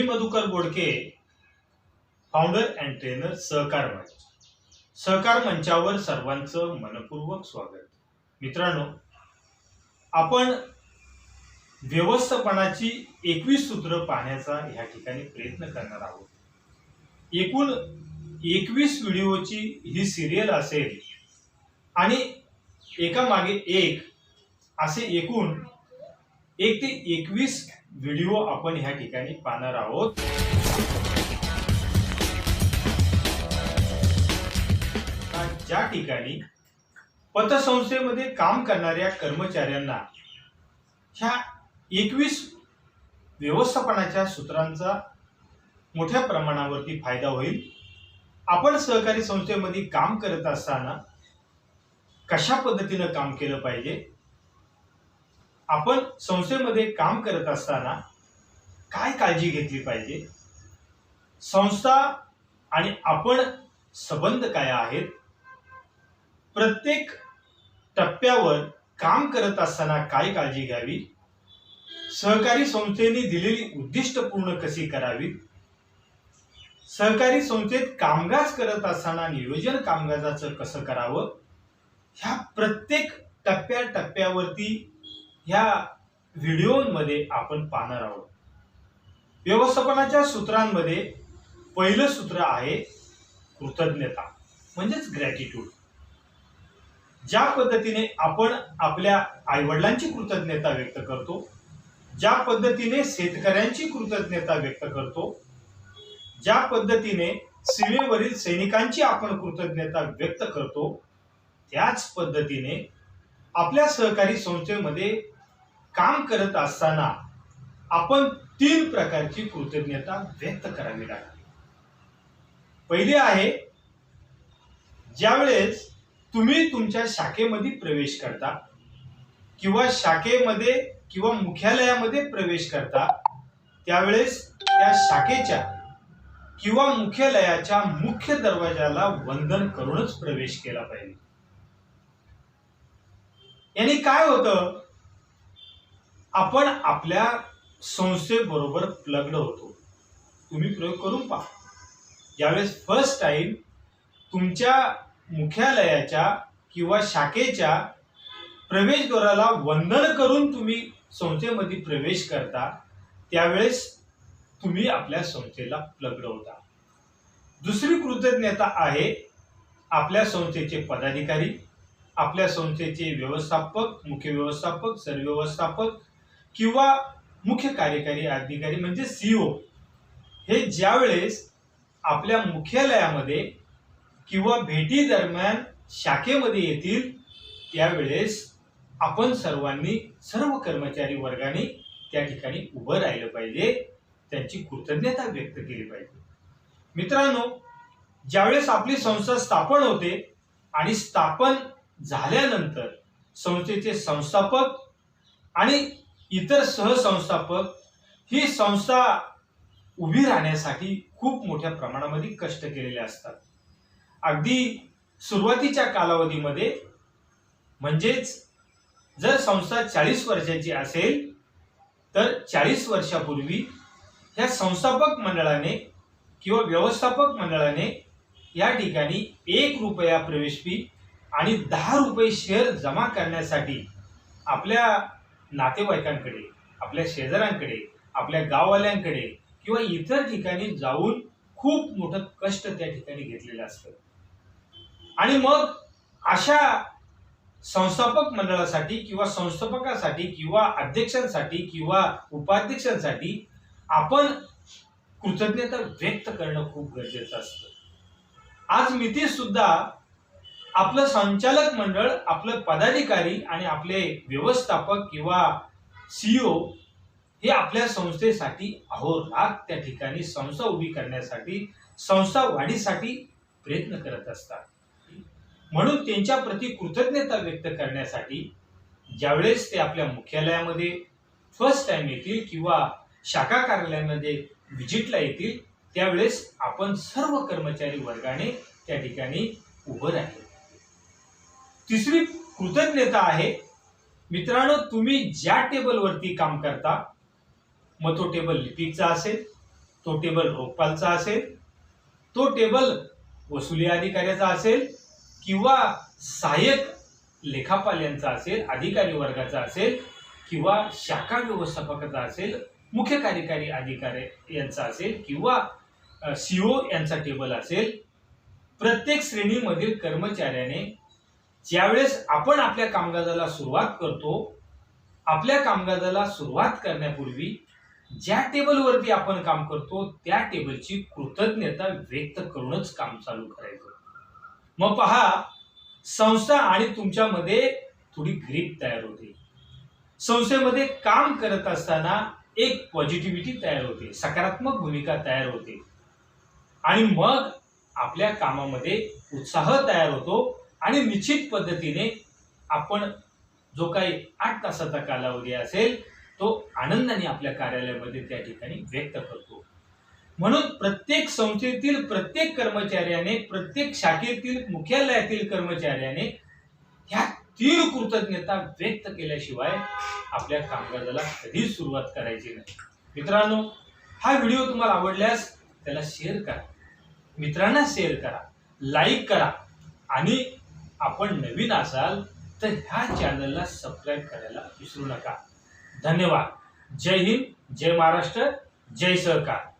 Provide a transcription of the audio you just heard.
Me Madhukar Godke founder and trainer Sahakar Manch. Sahakar मंचावर सर्वांचं मनपूर्वक स्वागत. मित्रांनो आपण व्यवस्थापनाची एकवीस सूत्र पाहण्याचा ह्या ठिकाणी प्रयत्न करणार आहोत. एकूण एकवीस व्हिडिओची ही सिरियल असेल आणि एका मागे एक असे एकूण एक ते एकवीस व्हिडिओ आपण ह्या ठिकाणी पाहणार आहोत. ज्या ठिकाणी पतसंस्थेमध्ये काम करणाऱ्या कर्मचाऱ्यांना ह्या एकवीस व्यवस्थापनाच्या सूत्रांचा मोठ्या प्रमाणावरती फायदा होईल. आपण सहकारी संस्थेमध्ये काम करत असताना कशा पद्धतीनं काम केलं पाहिजे? आपण संस्थेमध्ये काम करत असताना काय काळजी घेतली पाहिजे? संस्था आणि आपण संबंध काय आहेत? प्रत्येक टप्प्यावर काम करत असताना काय काळजी घ्यावी? सहकारी संस्थेने दिलेली उद्दिष्ट पूर्ण कशी करावी? सहकारी संस्थेत कामकाज करत असताना नियोजन कामकाजाचं कसं करावं? ह्या प्रत्येक टप्प्या टप्प्यावरती ह्या व्हिडिओमध्ये आपण पाहणार आहोत. व्यवस्थापनाच्या सूत्रांमध्ये पहिलं सूत्र आहे कृतज्ञता म्हणजेच ग्रॅटिट्यूड ज्या पद्धतीने आपण आपल्या आईवडिलांची कृतज्ञता व्यक्त करतो ज्या पद्धतीने शेतकऱ्यांची कृतज्ञता व्यक्त करतो ज्या पद्धतीने सीमेवरील सैनिकांची आपण कृतज्ञता व्यक्त करतो त्याच पद्धतीने आपल्या सहकारी संस्थेमध्ये काम करत असताना आपण तीन प्रकारची कृतज्ञता व्यक्त करावी लागते. पहिले आहे ज्यावेळेस तुम्ही तुमच्या शाखेमध्ये प्रवेश करता किंवा शाखेमध्ये किंवा मुख्यालयामध्ये प्रवेश करता त्यावेळेस त्या शाखेच्या किंवा मुख्यालयाच्या मुख्य दरवाजाला वंदन करूनच प्रवेश केला पाहिजे. यांनी काय होतं? आपण आपल्या संस्थेबरोबर प्लग्ड होतो. तुम्ही प्रयोग करून पहा. ज्यावेळेस फर्स्ट टाइम तुमच्या मुख्यालयाच्या किंवा शाखेच्या प्रवेशद्वाराला वंदन करून तुम्ही संस्थेमध्ये प्रवेश करता त्यावेळेस तुम्ही आपल्या संस्थेला प्लग्ड होता. दुसरी कृतज्ञता आहे आपल्या संस्थेचे पदाधिकारी आपल्या संस्थेचे व्यवस्थापक मुख्य व्यवस्थापक सरव्यवस्थापक किंवा मुख्य कार्यकारी अधिकारी म्हणजे सीईओ हे ज्यावेळेस आपल्या मुख्यालयामध्ये किंवा भेटी दरम्यान शाखेमध्ये येतील त्यावेळेस आपण सर्वांनी सर्व कर्मचारी वर्गाने त्या ठिकाणी उभं राहिलं पाहिजे त्यांची कृतज्ञता व्यक्त केली पाहिजे. मित्रांनो ज्यावेळेस आपली संस्था स्थापन होते आणि स्थापन झाल्यानंतर संस्थेचे संस्थापक आणि इतर सहसंस्थापक ही संस्था उभी राहण्यासाठी खूप मोठ्या प्रमाणामध्ये कष्ट केलेले असतात. अगदी सुरुवातीच्या कालावधीमध्ये म्हणजेच जर संस्था चाळीस वर्षाची असेल तर चाळीस वर्षापूर्वी ह्या संस्थापक मंडळाने किंवा व्यवस्थापक मंडळाने या ठिकाणी एक रुपया प्रवेश फी आणि दहा रुपये शेअर जमा करण्यासाठी आपल्या नातेवाईकांकडे आपल्या शेजाऱ्यांकडे आपल्या गाववाल्यांकडे किंवा इतर ठिकाणी जाऊन खूप मोठं कष्ट त्या ठिकाणी घेतलेलं असतं. आणि मग अशा संस्थापक मंडळासाठी किंवा संस्थापकासाठी किंवा अध्यक्षांसाठी किंवा उपाध्यक्षांसाठी आपण कृतज्ञता व्यक्त करणं खूप गरजेचं असतं. आज मिती सुद्धा आपलं संचालक मंडळ आपलं पदाधिकारी आणि आपले व्यवस्थापक किंवा सीईओ हे आपल्या संस्थेसाठी अहोरात त्या ठिकाणी संस्था उभी करण्यासाठी संस्था वाढीसाठी प्रयत्न करत असतात. म्हणून त्यांच्या प्रती कृतज्ञता व्यक्त करण्यासाठी ज्यावेळेस ते आपल्या मुख्यालयामध्ये फर्स्ट टाइम येतील किंवा शाखा कार्यालयामध्ये व्हिजिटला येतील त्यावेळेस आपण सर्व कर्मचारी वर्गाने त्या ठिकाणी उभं राहील. तिसरी कृतज्ञता आहे. मित्रांनो तुम्ही ज्या टेबलवरती काम करता मग तो टेबल लिपिकचा असेल तो टेबल रोखपालचा असेल तो टेबल वसुली अधिकाऱ्याचा असेल किंवा सहाय्यक लेखापाल यांचा असेल अधिकारी वर्गाचा असेल किंवा शाखा व्यवस्थापकाचा असेल मुख्य कार्यकारी अधिकारी यांचा असेल किंवा सीओ यांचा टेबल असेल प्रत्येक श्रेणीमधील कर्मचाऱ्याने ज्यावेळेस आपण आपल्या कामकाजाला सुरुवात करतो आपल्या कामकाजाला सुरुवात करण्यापूर्वी ज्या टेबलवरती आपण काम करतो त्या टेबलची कृतज्ञता व्यक्त करूनच काम चालू करायचं. मग पहा संस्था आणि तुमच्यामध्ये थोडी ग्रीप तयार होते. संस्थेमध्ये काम करत असताना एक पॉझिटिव्हिटी तयार होते सकारात्मक भूमिका तयार होते. आणि मग आपल्या कामामध्ये उत्साह तयार होतो आणि निश्चित पद्धतीने आपण जो काही आठ तासाचा कालावधी असेल तो आनंदाने आपल्या कार्यालयामध्ये त्या ठिकाणी व्यक्त करतो. म्हणून प्रत्येक संस्थेतील प्रत्येक कर्मचाऱ्याने प्रत्येक शाखेतील मुख्यालयातील कर्मचाऱ्याने ह्या तीन कृतज्ञता व्यक्त केल्याशिवाय आपल्या कामकाजाला कधीच सुरुवात करायची नाही. मित्रांनो हा व्हिडिओ तुम्हाला आवडल्यास त्याला शेअर करा. मित्रांना शेअर करा लाईक करा आणि आपण नवीन असाल तर ह्या चॅनलला सबस्क्राईब करायला विसरू नका. धन्यवाद. जय हिंद जय महाराष्ट्र जय सहकार.